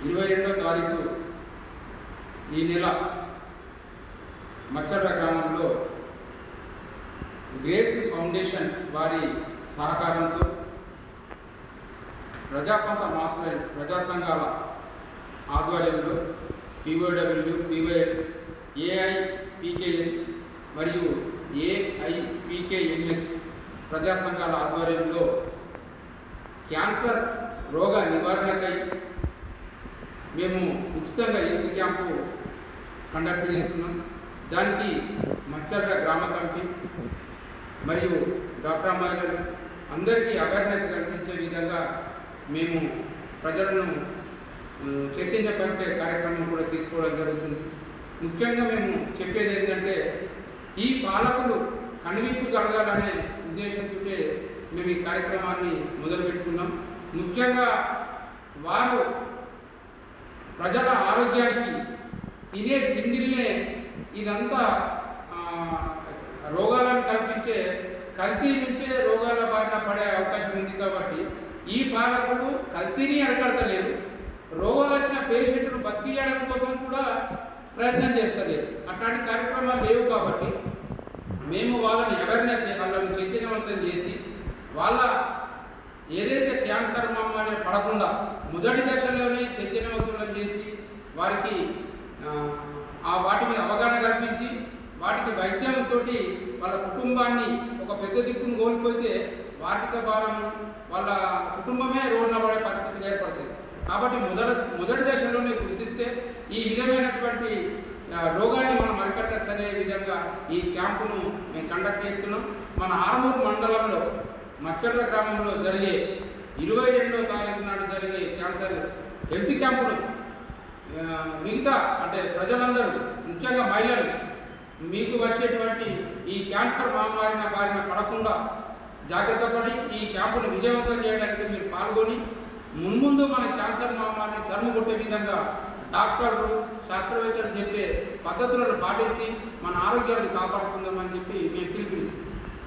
ఇరవై రెండో తారీఖు ఈ నెల మచ్చర్ల గ్రామంలో గ్రేస్ ఫౌండేషన్ వారి సహకారంతో ప్రజాపంత మాస్టర్ ప్రజా సంఘాల ఆధ్వర్యంలో పీఓడబ్ల్యూ పీవైఎల్ ఏఐపీకేఎస్ మరియు ఏఐపీకేఎంఎస్ ప్రజా సంఘాల ఆధ్వర్యంలో క్యాన్సర్ రోగ నివారణకై మేము ఉచితంగా హెల్త్ క్యాంపు కండక్ట్ చేస్తున్నాం. దానికి మచ్చర్ల గ్రామ కమిటీ మరియు డాక్టర్ అమ్మాయిలు అందరికీ అవేర్నెస్ కల్పించే విధంగా మేము ప్రజలను ఉమ్, చైతన్యపరిచే కార్యక్రమం కూడా తీసుకోవడం జరుగుతుంది. ముఖ్యంగా మేము చెప్పేది ఏంటంటే ఈ పాలకులు కనువిప్పు కలగాలనే ఉద్దేశంతో మేము ఈ కార్యక్రమాన్ని మొదలుపెట్టుకున్నాం. ముఖ్యంగా వారు ప్రజల ఆరోగ్యానికి తినే తిండిల్నే ఇదంతా రోగాలను కల్పించే కల్తీ నుంచే రోగాల బారిన పడే అవకాశం ఉంది కాబట్టి ఈ పాలకులు కల్తీని అడగడతలేరు రోగాలు వచ్చిన పేషెంట్ను చేయడం కోసం కూడా ప్రయత్నం చేస్తలేదు. అట్లాంటి కార్యక్రమాలు లేవు కాబట్టి మేము వాళ్ళని అవేర్నెస్ వాళ్ళని చైతన్యవంతం చేసి వాళ్ళ ఏదైతే క్యాన్సర్ మహమ్మారి పడకుండా మొదటి దశలోనే చైతన్యవంతులను చేసి వారికి ఆ, వాటి మీద అవగాహన కల్పించి వాటికి వైద్యంతో వాళ్ళ కుటుంబాన్ని ఒక పెద్ద దిక్కును కోల్పోతే ఆర్థిక భారం వాళ్ళ కుటుంబమే రోడ్న పడే పరిస్థితి ఏర్పడుతుంది. కాబట్టి మొదటి మొదటి దశలోనే గుర్తిస్తే ఈ విధమైనటువంటి రోగాన్ని మనం అరికట్టచ్చు అనే విధంగా ఈ క్యాంపును మేము కండక్ట్ చేస్తున్నాం. మన ఆరుమూరు మండలంలో మచ్చర్ల గ్రామంలో జరిగే ఇరవై రెండో తారీఖు నాడు జరిగే క్యాన్సర్ హెల్త్ క్యాంపులు మిగతా అంటే ప్రజలందరూ ముఖ్యంగా మహిళలు మీకు వచ్చేటువంటి ఈ క్యాన్సర్ మహమ్మారిన బారిన పడకుండా జాగ్రత్త పడి ఈ క్యాంపును విజయవంతం చేయడానికి మీరు పాల్గొని మున్ముందు మన క్యాన్సర్ మహమ్మారిని తరుము కొట్టే విధంగా డాక్టర్లు శాస్త్రవేత్తలు చెప్పే పద్ధతులను పాటించి మన ఆరోగ్యాన్ని కాపాడుకుందామని చెప్పి మేము పిలుపునిస్తాం.